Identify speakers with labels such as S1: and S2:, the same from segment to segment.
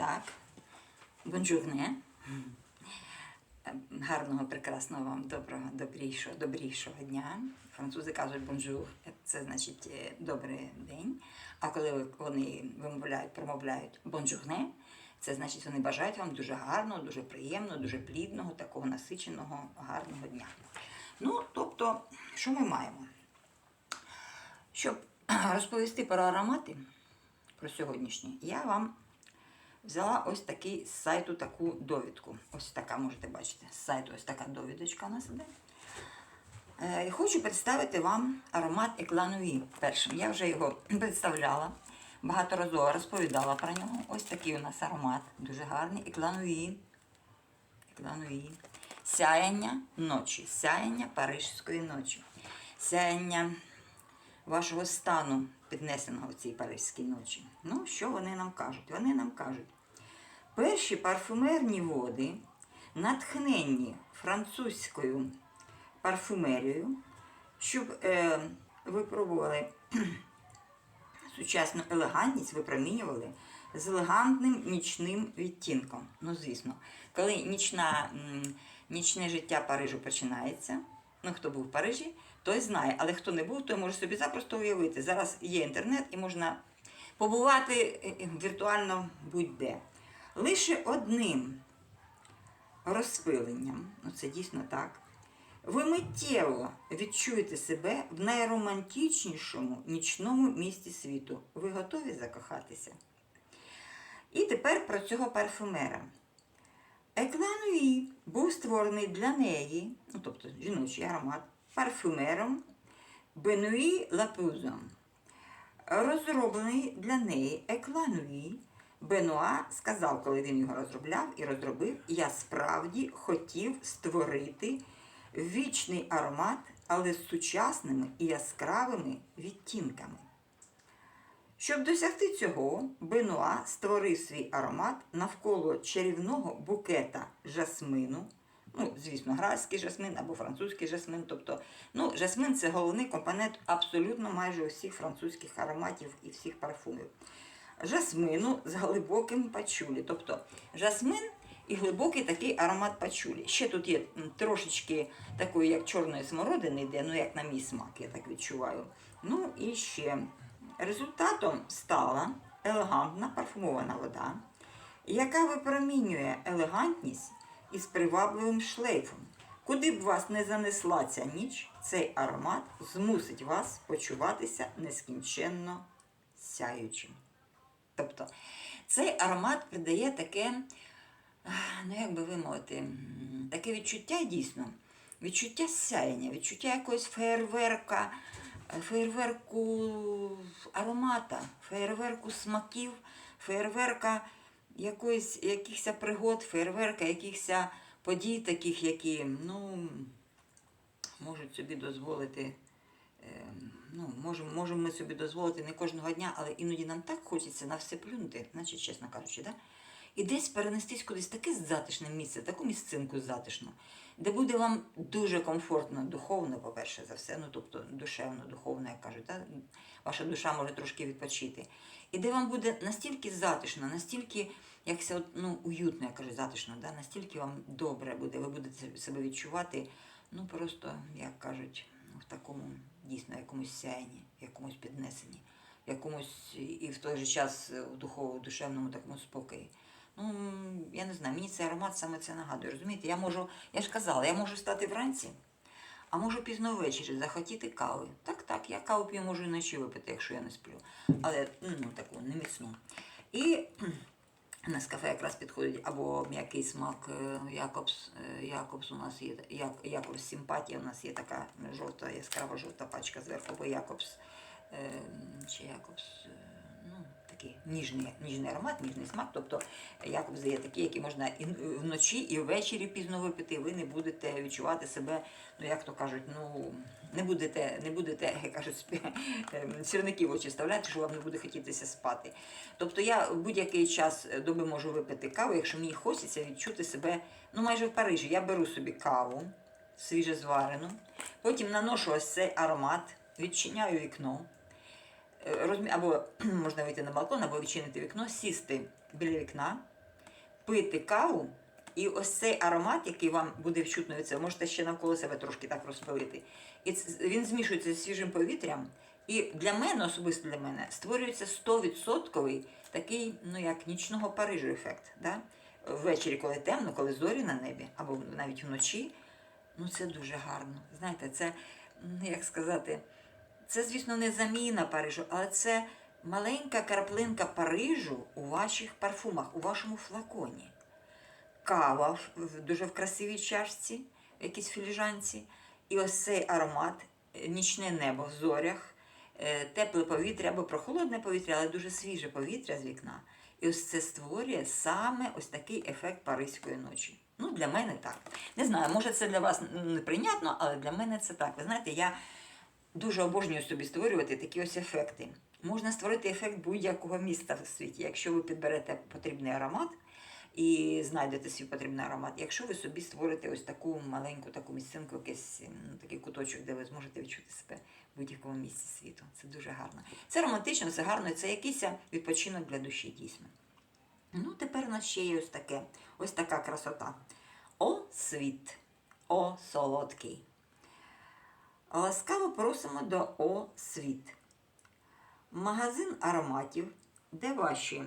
S1: Так. Бонжурне. Гарного, прекрасного вам доброго, добрішого, добрішого дня. Французи кажуть бонжур, це значить е, добрий день. А коли вони вимовляють, промовляють бонжурне, це значить вони бажають вам дуже гарного, дуже приємного, дуже плідного, такого насиченого, гарного дня. Ну, тобто, що ми маємо? Щоб розповісти про аромати, про сьогоднішні, я вам взяла ось такий з сайту таку довідку. Ось така, можете бачити, з сайту ось така довідочка у нас іде. Е, хочу представити вам аромат Еклануї першим. Я вже його представляла, багаторазово розповідала про нього. Ось такий у нас аромат, дуже гарний. Еклануї. Еклануї. Сяяння ночі, сяяння парижської ночі, сяяння вашого стану, піднесеного в цій паризькій ночі. Ну, що вони нам кажуть? Вони нам кажуть, перші парфумерні води, натхненні французькою парфумерією, щоб е, випробували сучасну елегантність, випромінювали з елегантним нічним відтінком. Ну, звісно, коли нічна, нічне життя Парижу починається, ну хто був в Парижі, той знає, але хто не був, той може собі запросто уявити. Зараз є інтернет і можна побувати е, е, віртуально будь-де. Лише одним розпиленням, ну це дійсно так, ви миттєво відчуєте себе в найромантичнішому нічному місті світу. Ви готові закохатися? І тепер про цього парфюмера. Еклануї був створений для неї, ну тобто жіночий аромат, парфюмером Бенуї Лапузом. Розроблений для неї Еклануї. Бенуа сказав, коли він його розробляв і розробив, я справді хотів створити вічний аромат, але з сучасними і яскравими відтінками. Щоб досягти цього, Бенуа створив свій аромат навколо чарівного букета жасмину. Ну, звісно, гральський жасмин або французький жасмин. Тобто, ну, жасмин це головний компонент абсолютно майже усіх французьких ароматів і всіх парфумів. Жасмину з глибоким пачулі. Тобто жасмин і глибокий такий аромат пачулі. Ще тут є трошечки такої, як чорної смородини йде, ну як на мій смак, я так відчуваю. Ну і ще результатом стала елегантна парфумована вода, яка випромінює елегантність із привабливим шлейфом. Куди б вас не занесла ця ніч, цей аромат змусить вас почуватися нескінченно сяючим. Тобто цей аромат придає таке, ну як би вимовити, таке відчуття дійсно, відчуття сяєння, відчуття якогось фейерверка, е, фейерверку аромата, фейерверку смаків, фейерверка якоїсь, якихось пригод, фейерверка якихось подій таких, які ну, можуть собі дозволити. е, Ну, можемо, можемо ми собі дозволити не кожного дня, але іноді нам так хочеться на все плюнути, значить, чесно кажучи, да? і десь перенестись кудись таке затишне місце, таку місцинку затишну, де буде вам дуже комфортно, духовно, по-перше за все, ну тобто душевно, духовно, як кажуть, да? ваша душа може трошки відпочити. І де вам буде настільки затишно, настільки якся, ну, уютно, я кажу, затишно, да? настільки вам добре буде, ви будете себе відчувати, ну просто, як кажуть, в такому дійсно якомусь сяйні, якомусь піднесенні, якомусь і в той же час в духовому, душевному такому спокої. Ну, я не знаю, мені цей аромат саме це нагадує. Розумієте, я можу, я ж казала, я можу стати вранці, а можу пізно ввечері захотіти кави. Так, так, я каву п'ю, можу і вночі випити, якщо я не сплю. Але ну, таку не міцну. І на скафе якраз підходить або м'який смак е, Якобс. е, Якобс у нас є як, Якобс Сімпатія. у нас є така жовта, яскрава жовта пачка зверху, або Якобс е, чи Якобс. Такий ніжний, ніжний аромат, ніжний смак. Тобто Якобс є такі, які можна і вночі, і ввечері пізно випити, ви не будете відчувати себе, ну як то кажуть, ну не будете, не будете, як кажуть, ем, сірники в очі вставляти, що вам не буде хотітися спати. Тобто я в будь-який час доби можу випити каву, якщо мені хочеться відчути себе, ну майже в Парижі. Я беру собі каву свіжезварену, потім наношу ось цей аромат, відчиняю вікно. Е, розмі... або можна вийти на балкон, або відчинити вікно, сісти біля вікна, пити каву, і ось цей аромат, який вам буде вчутно від цього, можете ще навколо себе трошки так розпилити. І він змішується з свіжим повітрям. І для мене, особисто для мене, створюється 100% такий, ну як нічного Парижу ефект. Да? Ввечері, коли темно, коли зорі на небі, або навіть вночі, ну це дуже гарно. Знаєте, це, як сказати, це, звісно, не заміна Парижу, але це маленька краплинка Парижу у ваших парфумах, у вашому флаконі. Кава в- дуже в красивій чашці, в якійсь філіжанці. І ось цей аромат, е, нічне небо в зорях, е, тепле повітря або прохолодне повітря, але дуже свіже повітря з вікна. І ось це створює саме ось такий ефект паризької ночі. Ну, для мене так. Не знаю, може це для вас неприйнятно, але для мене це так. Ви знаєте, я дуже обожнюю собі створювати такі ось ефекти. Можна створити ефект будь-якого міста в світі, якщо ви підберете потрібний аромат і знайдете свій потрібний аромат. Якщо ви собі створите ось таку маленьку таку місцинку, якийсь ну, такий куточок, де ви зможете відчути себе в будь-якому місці світу. Це дуже гарно. Це романтично, це гарно, це якийсь відпочинок для душі, дійсно. Ну, тепер у нас ще є ось таке, ось така красота. О, світ, о, солодкий. Ласкаво просимо до О світ. Магазин ароматів, де ваші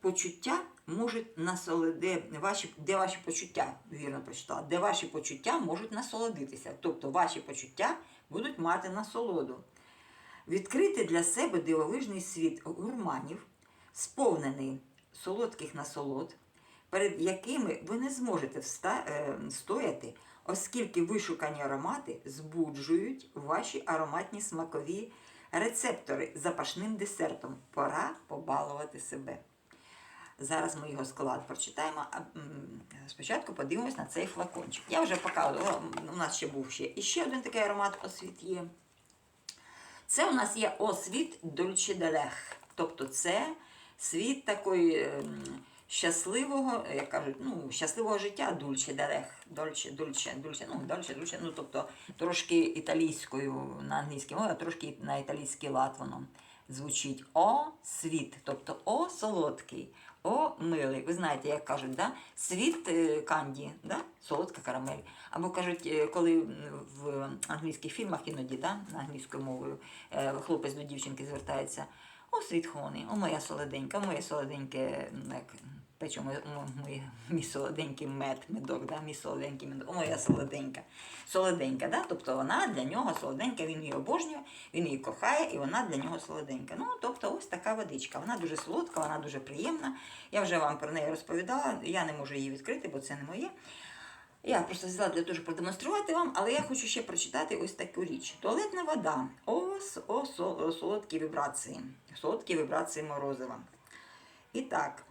S1: почуття можуть насолоди, ваші, де ваші почуття, вірно прочитала, де ваші почуття можуть насолодитися. Тобто ваші почуття будуть мати насолоду. Відкрити для себе дивовижний світ гурманів, сповнений солодких насолод, перед якими ви не зможете вста- е, стояти, оскільки вишукані аромати збуджують ваші ароматні смакові рецептори запашним десертом. Пора побалувати себе. Зараз ми його склад прочитаємо. А спочатку подивимось на цей флакончик. Я вже показувала, у нас ще був ще ще один такий аромат освіт є. Це у нас є освіт Дольче Делех. Тобто це світ такої щасливого, як кажуть, ну, щасливого життя Дульче Делех. Дольче, Дульче, Дульче, ну, Дольче, Дульче, ну, тобто трошки італійською на англійській мові, а трошки на італійський лад воно звучить. О, світ, тобто о, солодкий, о, милий. Ви знаєте, як кажуть, да? світ е, канді, да? солодка карамель. Або кажуть, е, коли в англійських фільмах іноді да? на англійською мовою е, хлопець до дівчинки звертається. О, світ хоні, о моя солоденька, моє солоденьке, як печемо мій, солоденький мед, медок, да? мій солоденький медок, моя солоденька. Солоденька, да? тобто вона для нього солоденька, він її обожнює, він її кохає, і вона для нього солоденька. Ну, тобто ось така водичка. Вона дуже солодка, вона дуже приємна. Я вже вам про неї розповідала, я не можу її відкрити, бо це не моє. Я просто взяла для того, щоб продемонструвати вам, але я хочу ще прочитати ось таку річ. Туалетна вода. О, о, о солодкі вібрації. Солодкі вібрації морозива. І так,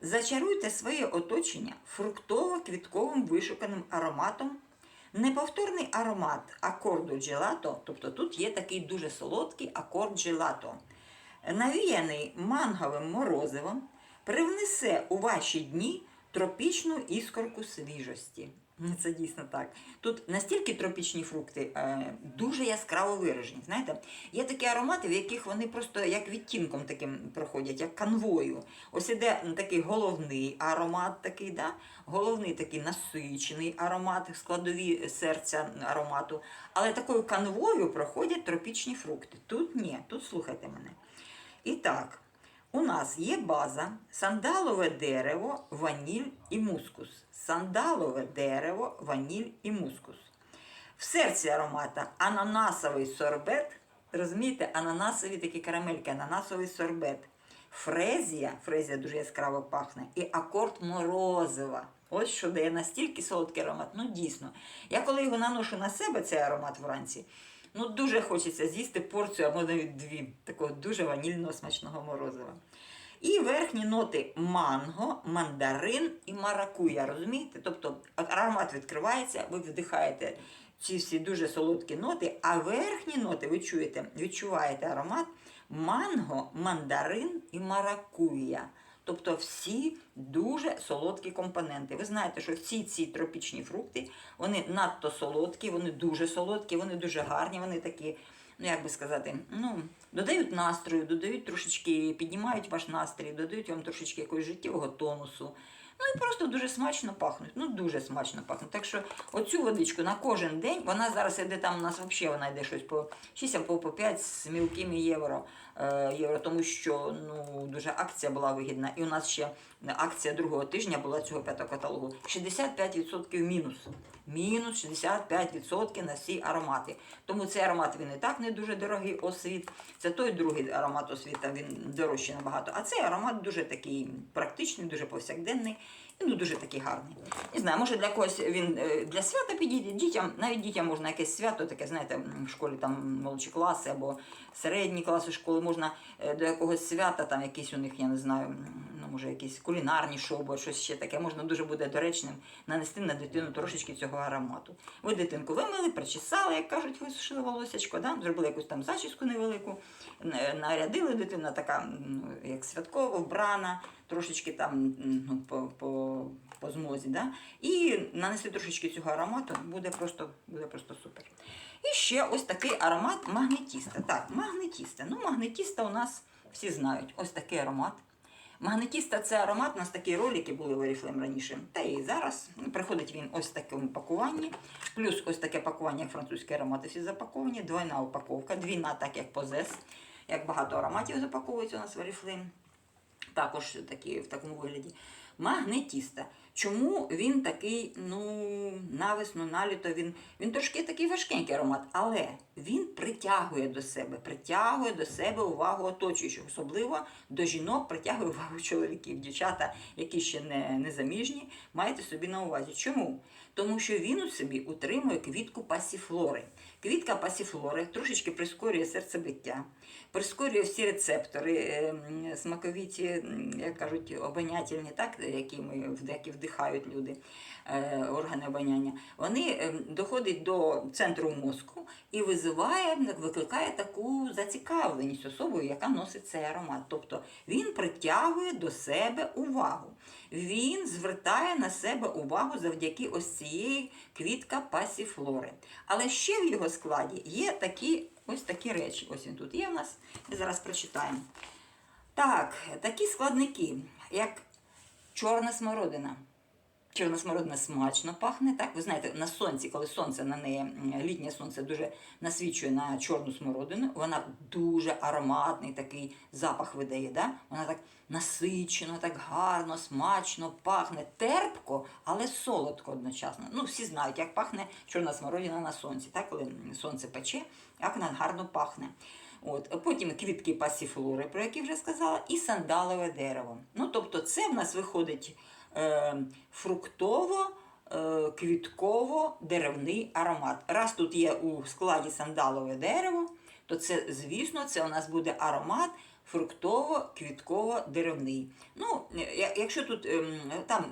S1: зачаруйте своє оточення фруктово-квітковим вишуканим ароматом. Неповторний аромат акорду джелато, тобто тут є такий дуже солодкий акорд джелато, навіяний манговим морозивом, привнесе у ваші дні тропічну іскорку свіжості. Це дійсно так. Тут настільки тропічні фрукти е, дуже яскраво виражені. Знаєте, є такі аромати, в яких вони просто як відтінком таким проходять, як канвою. Ось іде такий головний аромат, такий, да? головний такий насичений аромат, складові серця аромату. Але такою канвою проходять тропічні фрукти. Тут ні, тут слухайте мене. І так, у нас є база сандалове дерево, ваніль і мускус. Сандалове дерево, ваніль і мускус. В серці аромата ананасовий сорбет. Розумієте, ананасові такі карамельки, ананасовий сорбет. Фрезія, фрезія дуже яскраво пахне, і акорд морозива. Ось що дає настільки солодкий аромат. Ну дійсно. Я коли його наношу на себе, цей аромат вранці, ну дуже хочеться з'їсти порцію або навіть дві такого дуже ванільного смачного морозива. І верхні ноти манго, мандарин і маракуя. Розумієте? Тобто аромат відкривається, ви вдихаєте ці всі дуже солодкі ноти, а верхні ноти ви чуєте, відчуваєте аромат манго, мандарин і маракуя. Тобто всі дуже солодкі компоненти. Ви знаєте, що всі ці тропічні фрукти вони надто солодкі, вони дуже солодкі, вони дуже гарні, вони такі ну як би сказати, ну, додають настрою, додають трошечки, піднімають ваш настрій, додають вам трошечки якогось життєвого тонусу. Ну і просто дуже смачно пахнуть. Ну дуже смачно пахнуть. Так що оцю водичку на кожен день, вона зараз йде там у нас взагалі вона йде щось по 6 або по 5 з мілкими євро. Е, євро, тому що ну дуже акція була вигідна. І у нас ще акція другого тижня була цього п'ятого каталогу. 65% мінус. Мінус 65% на всі аромати. Тому цей аромат він і так не дуже дорогий освіт. Це той другий аромат освіта, він дорожчий набагато. А цей аромат дуже такий практичний, дуже повсякденний. і, Ну, дуже такий гарний. Не знаю, може для когось він е, для свята підійде. Дітям, навіть дітям можна якесь свято, таке, знаєте, в школі там молодші класи або середні класи школи, можна е, до якогось свята, там якісь у них, я не знаю, ну може якісь кулінарні шоу, або щось ще таке, можна дуже буде доречним нанести на дитину трошечки цього аромату. Ви дитинку вимили, причесали, як кажуть, висушили волосячко, да? зробили якусь там зачіску невелику, нарядили дитина така, м, як святково, вбрана, трошечки там ну, по, по, по змозі. Да? І нанесли трошечки цього аромату, буде просто, буде просто супер. І ще ось такий аромат магнетіста. Так, магнетіста. Ну, магнетіста у нас всі знають. Ось такий аромат. Магнетіста це аромат, у нас такі ролики були в Oriflame раніше. Та і зараз приходить він ось в такому пакуванні. Плюс ось таке пакування, як французькі аромати всі запаковані, двойна упаковка, двійна, так як позес, як багато ароматів запаковується у нас в Oriflame. Також такі, в такому вигляді. Магнетіста. Чому він такий, ну, навесну, наліто, він, він трошки такий важкенький аромат, але він притягує до себе, притягує до себе увагу оточуючих, особливо до жінок притягує увагу чоловіків, дівчата, які ще не, не заміжні, маєте собі на увазі. Чому? Тому що він у собі утримує квітку пасіфлори. Квітка пасіфлори трошечки прискорює серцебиття, прискорює всі рецептори, е, смаковіті, як кажуть, обонятельні, так, які ми вд- які вдихають люди, е, органи обоняння. Вони е, доходять до центру мозку і визиває, викликає таку зацікавленість особою, яка носить цей аромат. Тобто він притягує до себе увагу. Він звертає на себе увагу завдяки ось цієї квітка пасіфлори. Але ще в його складі є такі ось такі речі. Ось він тут є в нас. Ми зараз прочитаємо. Так, такі складники, як чорна смородина. Чорна смородина смачно пахне, так? Ви знаєте, на сонці, коли сонце на неї, літнє сонце дуже насвічує на чорну смородину, вона дуже ароматний такий запах видає. Да? Вона так насичено, так гарно, смачно пахне, терпко, але солодко одночасно. Ну, всі знають, як пахне чорна смородина на сонці, так? коли сонце пече, як вона гарно пахне. От, потім квітки пасіфлори, про які вже сказала, і сандалове дерево. Ну, тобто, це в нас виходить фруктово. е, Квітково-деревний аромат. Раз тут є у складі сандалове дерево, то це, звісно, це у нас буде аромат фруктово-квітково-деревний. Ну, якщо тут ем, там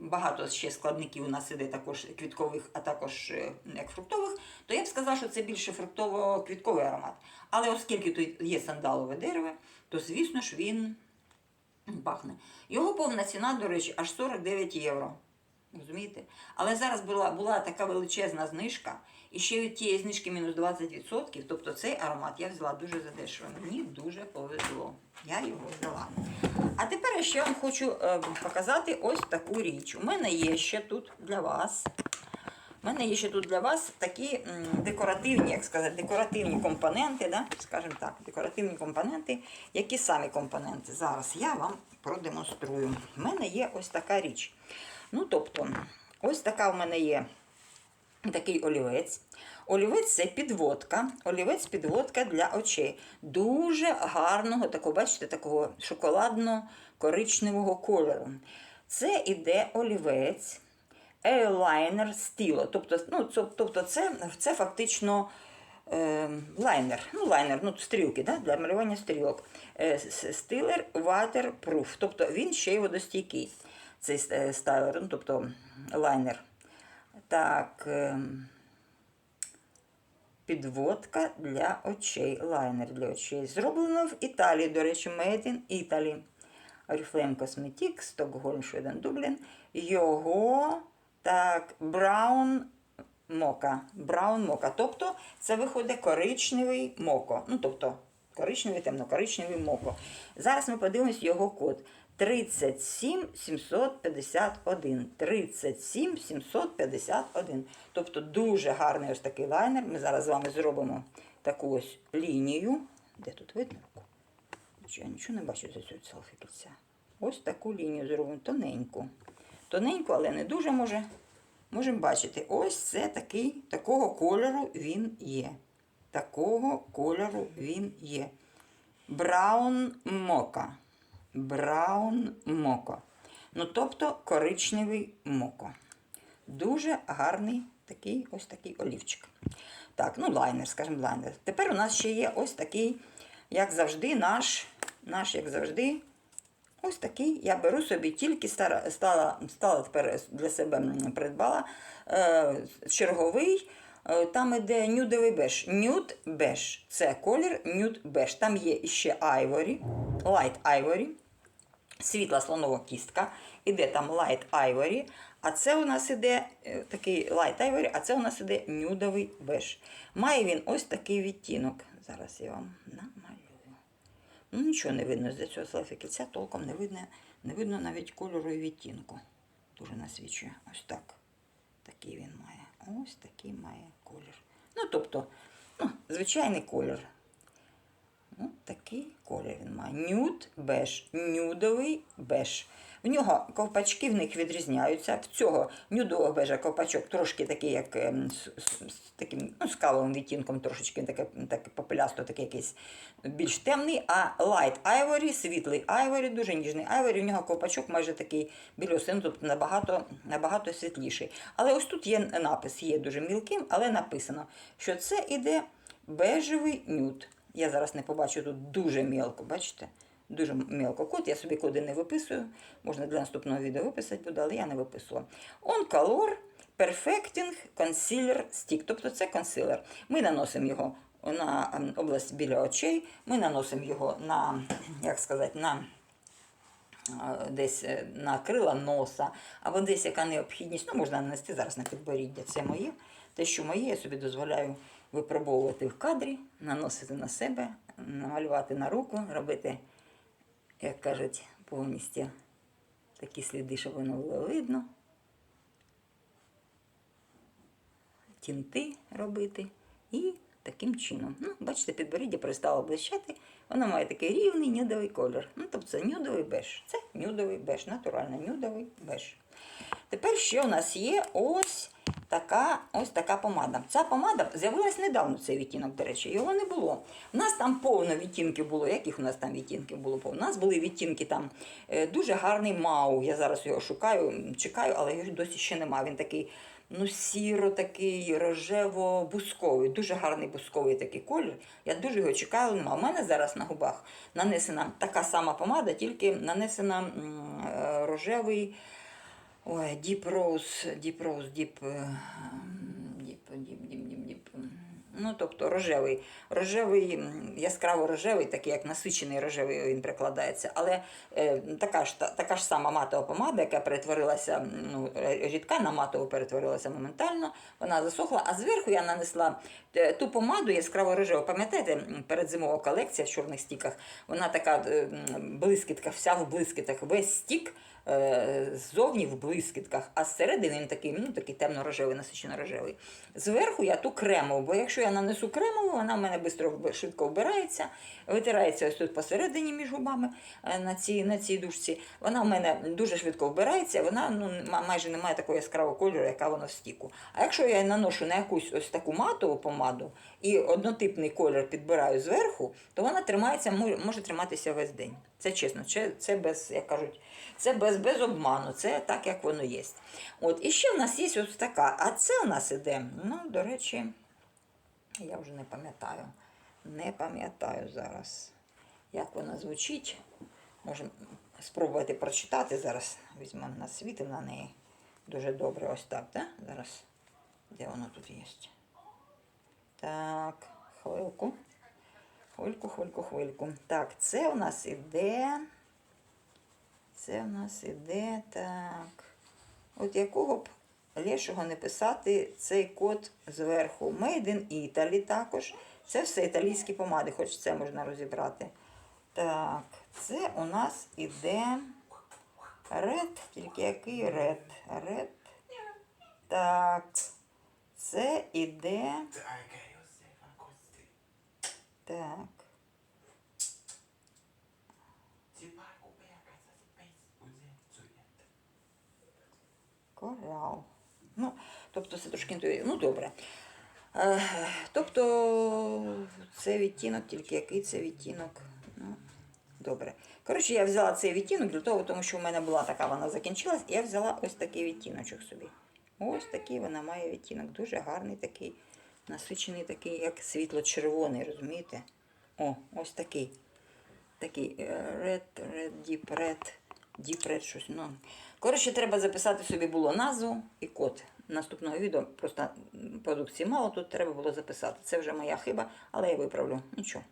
S1: багато ще складників у нас іде також квіткових, а також е, як фруктових, то я б сказала, що це більше фруктово-квітковий аромат. Але оскільки тут є сандалове дерево, то звісно ж він пахне. Його повна ціна, до речі, аж 49 євро. Розумієте? Але зараз була, була така величезна знижка, і ще від тієї знижки мінус 20%, тобто цей аромат я взяла дуже задешево. Мені дуже повезло. Я його взяла. А тепер я ще вам хочу е, показати ось таку річ. У мене є ще тут для вас. У мене є ще тут для вас такі декоративні, як сказати, декоративні компоненти, да? скажімо так, декоративні компоненти. Які самі компоненти? Зараз я вам продемонструю. У мене є ось така річ. Ну, тобто, ось така в мене є такий олівець. Олівець це підводка. Олівець підводка для очей. Дуже гарного, такого, бачите, такого шоколадно-коричневого кольору. Це іде олівець, ейлайнер стіло. Тобто, ну, тобто це, це фактично е, лайнер. Ну, лайнер, ну, стрілки да, для малювання стрілок. Е, стилер waterproof. Тобто він ще й водостійкий. Цей е, стайлер, ну, тобто лайнер. Так. ем, Підводка для очей, лайнер для очей. Зроблено в Італії, до речі, Made in Italy. Oriflame Cosmetics, Стокгольм, Шведен, Дублін. Його так, Brown мока. Браун мока. Тобто це виходить коричневий моко. Ну, тобто коричневий, темно-коричневий моко. Зараз ми подивимось його код. 37 751. 37 751. Тобто дуже гарний ось такий лайнер. Ми зараз з вами зробимо таку ось лінію. Де тут видно Я нічого не бачу за цього селфі кільця. Ось таку лінію зробимо тоненьку. Тоненьку, але не дуже може. Можемо бачити, ось це такий, такого кольору він є. Такого кольору він є. Браун мока. Браун моко. Ну, тобто коричневий моко. Дуже гарний такий ось такий олівчик. Так, ну лайнер, скажімо, лайнер. Тепер у нас ще є ось такий, як завжди, наш, наш як завжди, ось такий. Я беру собі тільки стара, стала, стала тепер для себе придбала е, черговий. е, Там іде нюдовий беж. Нюд беж. Це колір нюд беж. Там є ще айворі, лайт айворі світла слонова кістка, іде там Light Ivory, а це у нас іде е, такий Light Ivory, а це у нас іде нюдовий беж. Має він ось такий відтінок. Зараз я вам намалюю. Ну, нічого не видно з цього селфі кільця, толком не видно, не видно навіть кольору і відтінку. Дуже насвічує. Ось так. Такий він має. Ось такий має колір. Ну, тобто, ну, звичайний колір. Ну, такий колір він має. Нюд беж. Нюдовий беж. В нього ковпачки в них відрізняються. В цього нюдового бежа ковпачок трошки такий, як з, з- з таким ну, з кавовим відтінком, трошечки таке, таке попелясто, такий якийсь більш темний. А Light Ivory, світлий Ivory, дуже ніжний Ivory, в нього ковпачок майже такий білосин, ну, тобто набагато, набагато світліший. Але ось тут є напис, є дуже мілким, але написано, що це іде бежевий нюд. Я зараз не побачу тут дуже мілко, бачите? Дуже мілко код. Я собі коди не виписую. Можна для наступного відео виписати буде, але я не виписувала. On Color Perfecting Concealer Stick. Тобто це консилер. Ми наносимо його на ем, область біля очей, ми наносимо його на, як сказати, на е, десь е, на крила носа, або десь яка необхідність. Ну, можна нанести зараз на підборіддя. Це моє. Те, що моє, я собі дозволяю випробовувати в кадрі, наносити на себе, намалювати на руку, робити, як кажуть, повністю такі сліди, щоб воно було видно. Тінти робити. І таким чином. Ну, бачите, підборіддя перестало блищати. Воно має такий рівний нюдовий колір. Ну, тобто це нюдовий беж. Це нюдовий беж, натурально нюдовий беж. Тепер ще у нас є ось така, ось така помада. Ця помада з'явилась недавно, цей відтінок, до речі, його не було. У нас там повно відтінків було. Яких у нас там відтінків було повно? У нас були відтінки там е, дуже гарний мау. Я зараз його шукаю, чекаю, але його досі ще немає. Він такий. Ну, сіро такий рожево-бусковий, дуже гарний бусковий такий колір. Я дуже його чекаю, але нема. У мене зараз на губах нанесена така сама помада, тільки нанесена е, рожевий ой, Deep Rose, Deep Rose, Deep, е, Deep, Deep, Deep, Deep. Ну, тобто рожевий, рожевий, яскраво рожевий, такий як насичений рожевий він прикладається. Але е, така, ж, та- така ж сама матова помада, яка перетворилася, ну, рідка на матову перетворилася моментально, вона засохла, а зверху я нанесла е, ту помаду яскраво рожеву. Пам'ятаєте, передзимова колекція в чорних стіках, вона така е, блискітка, вся в блискітах, весь стік е, ззовні в блискітках, а зсередини він такий, ну, такий темно-рожевий, насичено-рожевий. Зверху я ту кремову, бо якщо я нанесу кремову, вона в мене бистро, швидко вбирається, витирається ось тут посередині між губами е, на цій, на цій дужці. Вона в мене дуже швидко вбирається, вона ну, майже не має такого яскравого кольору, яка вона в стіку. А якщо я наношу на якусь ось таку матову помаду і однотипний колір підбираю зверху, то вона тримається, може, триматися весь день. Це чесно, це без, як кажуть, це без, без обману, це так, як воно є. От, і ще в нас є ось така, а це у нас іде, ну, до речі, я вже не пам'ятаю. Не пам'ятаю зараз, як вона звучить. Можемо спробувати прочитати зараз. Візьмемо на світ на неї. Дуже добре, ось так, да? Зараз. Де воно тут є? Так, хвильку. Хвильку, хвильку, хвильку. Так, це у нас іде. Це у нас іде так. От якого б лешого не писати цей код зверху. Made in Italy також. Це все італійські помади, хоч це можна розібрати. Так, це у нас іде Red, тільки який Red? Red. Так. Це іде. Так. Корал. Ну, тобто це трошки інтуїтивно. Ну, добре. Е, тобто це відтінок, тільки який це відтінок. Ну, добре. Коротше, я взяла цей відтінок для того, тому що в мене була така, вона закінчилась, я взяла ось такий відтіночок собі. Ось такий вона має відтінок. Дуже гарний такий, насичений такий, як світло-червоний, розумієте? О, ось такий. Такий е, red, red, deep red, deep щось. Ну. Коротше, треба записати собі було назву і код наступного відео. Просто продукції мало, тут треба було записати. Це вже моя хиба, але я виправлю. Нічого.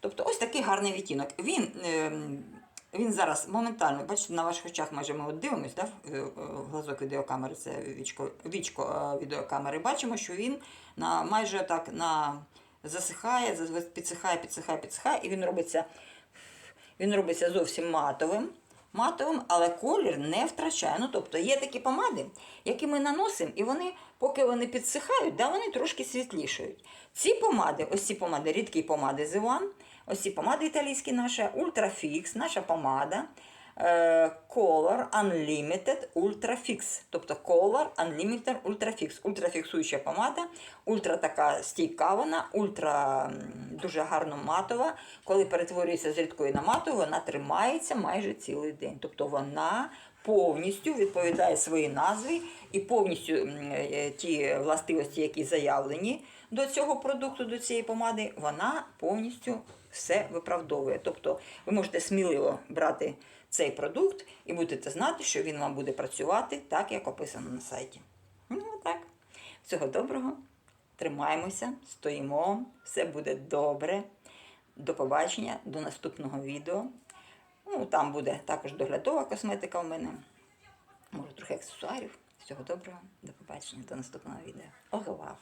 S1: Тобто ось такий гарний відтінок. Він, ем, він зараз моментально, бачите, на ваших очах майже ми от дивимось, да, в, е, глазок відеокамери, це вічко, вічко е, відеокамери. Бачимо, що він на, майже так на, засихає, підсихає, підсихає, підсихає, і він робиться, він робиться зовсім матовим. Матовим, але колір не втрачає. Ну, тобто є такі помади, які ми наносимо, і вони, поки вони підсихають, да, вони трошки світлішають. Ці помади, ось ці помади, рідкі помади з Іван, ось ці помади італійські наша, Ультрафікс, наша помада, Color Unlimited Ultrafix. Тобто Color Unlimited Ultrafix. Ультрафіксуюча помада, ультра така стійка вона, ультра дуже гарно матова. Коли перетворюється з рідкої на матову, вона тримається майже цілий день. Тобто вона повністю відповідає своїй назві і повністю е, ті властивості, які заявлені до цього продукту, до цієї помади, вона повністю все виправдовує. Тобто ви можете сміливо брати цей продукт і будете знати, що він вам буде працювати так, як описано на сайті. Ну, так. Всього доброго. Тримаємося, стоїмо, все буде добре. До побачення, до наступного відео. Ну, там буде також доглядова косметика у мене. Може, трохи аксесуарів. Всього доброго, до побачення, до наступного відео. Ого, вау!